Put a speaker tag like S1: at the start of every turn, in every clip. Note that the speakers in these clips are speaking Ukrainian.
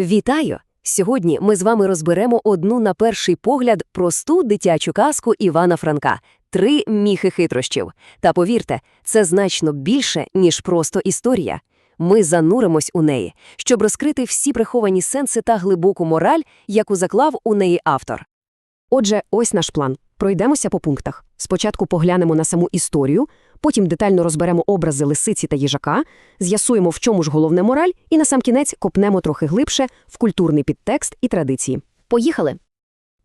S1: Вітаю! Сьогодні ми з вами розберемо одну на перший погляд просту дитячу казку Івана Франка Три міхи хитрощів. Та повірте, це значно більше, ніж просто історія. Ми зануримось у неї, щоб розкрити всі приховані сенси та глибоку мораль, яку заклав у неї автор. Отже, ось наш план. Пройдемося по пунктах. Спочатку поглянемо на саму історію, потім детально розберемо образи лисиці та їжака, з'ясуємо, в чому ж головне мораль, і насамкінець копнемо трохи глибше в культурний підтекст і традиції. Поїхали!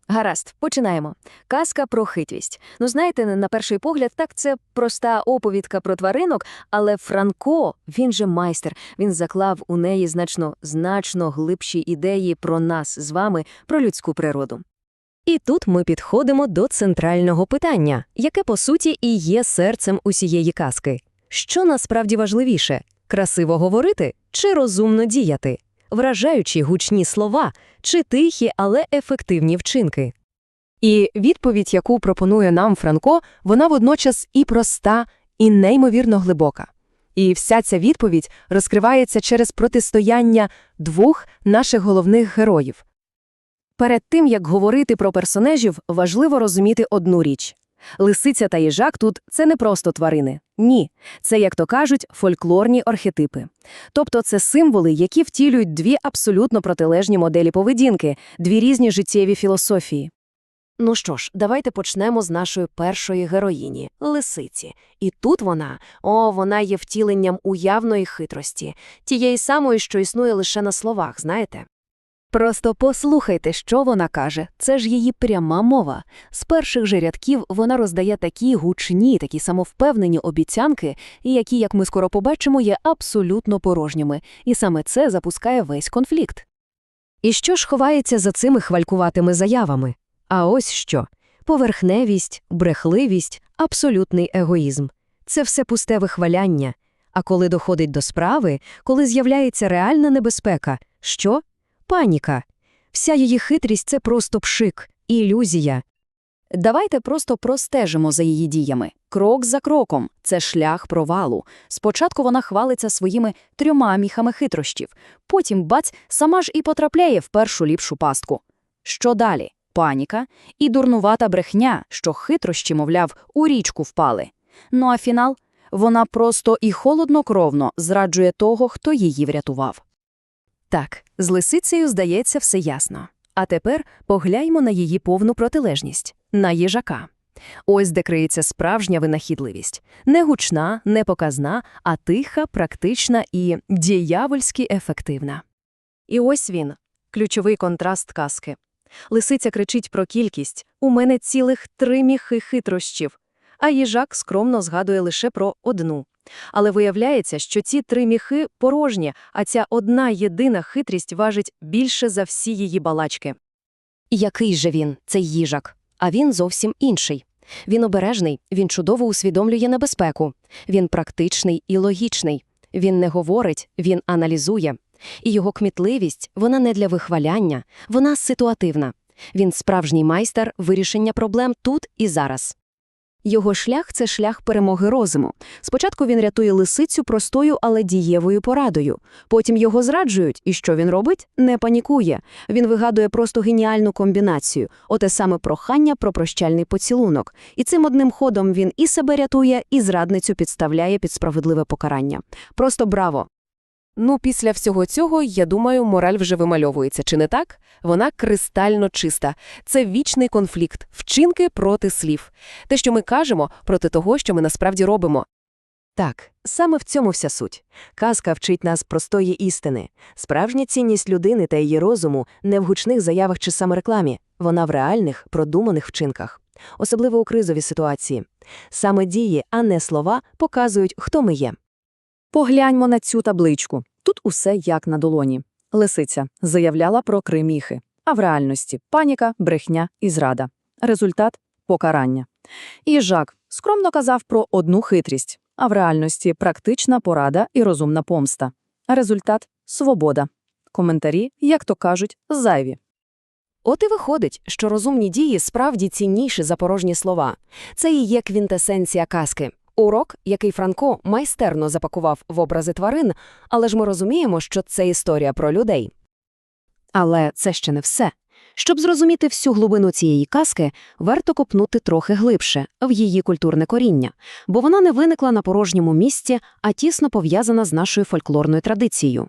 S2: Гаразд, починаємо. Казка про хитрість. Ну, знаєте, на перший погляд, так це проста оповідка про тваринок, але Франко, він же майстер, він заклав у неї значно, значно глибші ідеї про нас з вами, про людську природу.
S1: І тут ми підходимо до центрального питання, яке, по суті, і є серцем усієї казки. Що насправді важливіше – красиво говорити чи розумно діяти? Вражаючі гучні слова чи тихі, але ефективні вчинки? І відповідь, яку пропонує нам Франко, вона водночас і проста, і неймовірно глибока. І вся ця відповідь розкривається через протистояння двох наших головних героїв. Перед тим, як говорити про персонажів, важливо розуміти одну річ. Лисиця та їжак тут – це не просто тварини. Ні. Це, як то кажуть, фольклорні архетипи. Тобто це символи, які втілюють дві абсолютно протилежні моделі поведінки, дві різні життєві філософії. Ну що ж, давайте почнемо з нашої першої героїні – лисиці. І тут вона, о, вона є втіленням уявної хитрості, тієї самої, що існує лише на словах, знаєте? Просто послухайте, що вона каже. Це ж її пряма мова. З перших же рядків вона роздає такі гучні, такі самовпевнені обіцянки, які, як ми скоро побачимо, є абсолютно порожніми. І саме це запускає весь конфлікт. І що ж ховається за цими хвалькуватими заявами? А ось що. Поверхневість, брехливість, абсолютний егоїзм. Це все пусте вихваляння. А коли доходить до справи, коли з'являється реальна небезпека, що? Паніка. Вся її хитрість – це просто пшик, ілюзія.
S2: Давайте просто простежимо за її діями. Крок за кроком – це шлях провалу. Спочатку вона хвалиться своїми трьома міхами хитрощів, потім, бац, сама ж і потрапляє в першу ліпшу пастку. Що далі? Паніка і дурнувата брехня, що хитрощі, мовляв, у річку впали. Ну а фінал? Вона просто і холоднокровно зраджує того, хто її врятував.
S1: Так, з лисицею, здається, все ясно. А тепер погляньмо на її повну протилежність – на їжака. Ось де криється справжня винахідливість. Не гучна, не показна, а тиха, практична і діявольськи ефективна. І ось він – ключовий контраст казки. Лисиця кричить про кількість «У мене цілих три міхи хитрощів», а їжак скромно згадує лише про одну. Але виявляється, що ці три міхи порожні, а ця одна єдина хитрість важить більше за всі її балачки. Який же він, цей їжак? А він зовсім інший. Він обережний, він чудово усвідомлює небезпеку. Він практичний і логічний. Він не говорить, він аналізує. І його кмітливість, вона не для вихваляння, вона ситуативна. Він справжній майстер вирішення проблем тут і зараз. Його шлях це шлях перемоги розуму. Спочатку він рятує лисицю простою, але дієвою порадою. Потім його зраджують, і що він робить? Не панікує. Він вигадує просто геніальну комбінацію, оте саме прохання про прощальний поцілунок. І цим одним ходом він і себе рятує, і зрадницю підставляє під справедливе покарання. Просто браво! Ну, після всього цього, я думаю, мораль вже вимальовується, чи не так? Вона кристально чиста. Це вічний конфлікт, вчинки проти слів. Те, що ми кажемо, проти того, що ми насправді робимо. Так, саме в цьому вся суть. Казка вчить нас простої істини. Справжня цінність людини та її розуму не в гучних заявах чи саморекламі, вона в реальних, продуманих вчинках. Особливо у кризовій ситуації. Саме дії, а не слова, показують, хто ми є.
S3: Погляньмо на цю табличку. Тут усе як на долоні. Лисиця заявляла про криміхи, а в реальності паніка, брехня і зрада. Результат покарання. І Жак скромно казав про одну хитрість, а в реальності практична порада і розумна помста. Результат свобода. Коментарі, як то кажуть, зайві.
S1: От і виходить, що розумні дії справді цінніші за порожні слова. Це і є квінтесенція казки. Урок, який Франко майстерно запакував в образи тварин, але ж ми розуміємо, що це історія про людей. Але це ще не все. Щоб зрозуміти всю глибину цієї казки, варто копнути трохи глибше в її культурне коріння, бо вона не виникла на порожньому місці, а тісно пов'язана з нашою фольклорною традицією.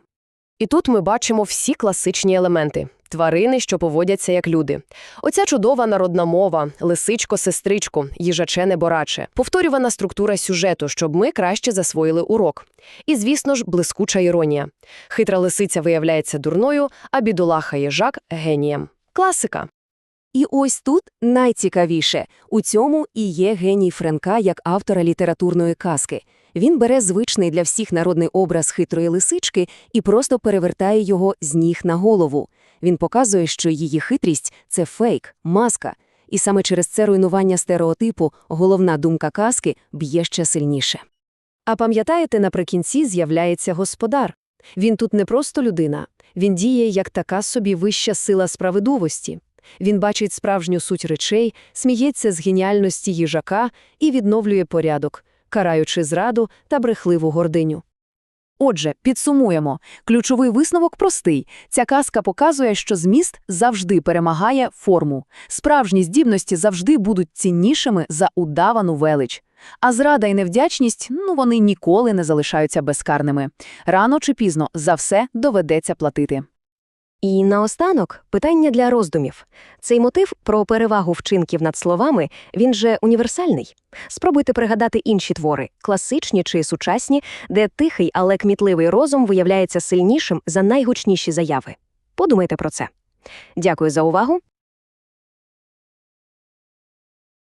S1: І тут ми бачимо всі класичні елементи – тварини, що поводяться як люди. Оця чудова народна мова, лисичко-сестричко, їжачене-бораче, повторювана структура сюжету, щоб ми краще засвоїли урок. І, звісно ж, блискуча іронія. Хитра лисиця виявляється дурною, а бідолаха їжак – генієм. Класика. І ось тут найцікавіше. У цьому і є геній Френка як автора літературної казки. Він бере звичний для всіх народний образ хитрої лисички і просто перевертає його з ніг на голову. Він показує, що її хитрість – це фейк, маска. І саме через це руйнування стереотипу головна думка казки б'є ще сильніше. А пам'ятаєте, наприкінці з'являється господар. Він тут не просто людина, він діє як така собі вища сила справедливості. Він бачить справжню суть речей, сміється з геніальності їжака і відновлює порядок, караючи зраду та брехливу гординю.
S2: Отже, підсумуємо. Ключовий висновок простий. Ця казка показує, що зміст завжди перемагає форму. Справжні здібності завжди будуть ціннішими за удавану велич. А зрада і невдячність, ну вони ніколи не залишаються безкарними. Рано чи пізно за все доведеться платити.
S1: І наостанок питання для роздумів. Цей мотив про перевагу вчинків над словами, він же універсальний. Спробуйте пригадати інші твори, класичні чи сучасні, де тихий, але кмітливий розум виявляється сильнішим за найгучніші заяви. Подумайте про це. Дякую за увагу.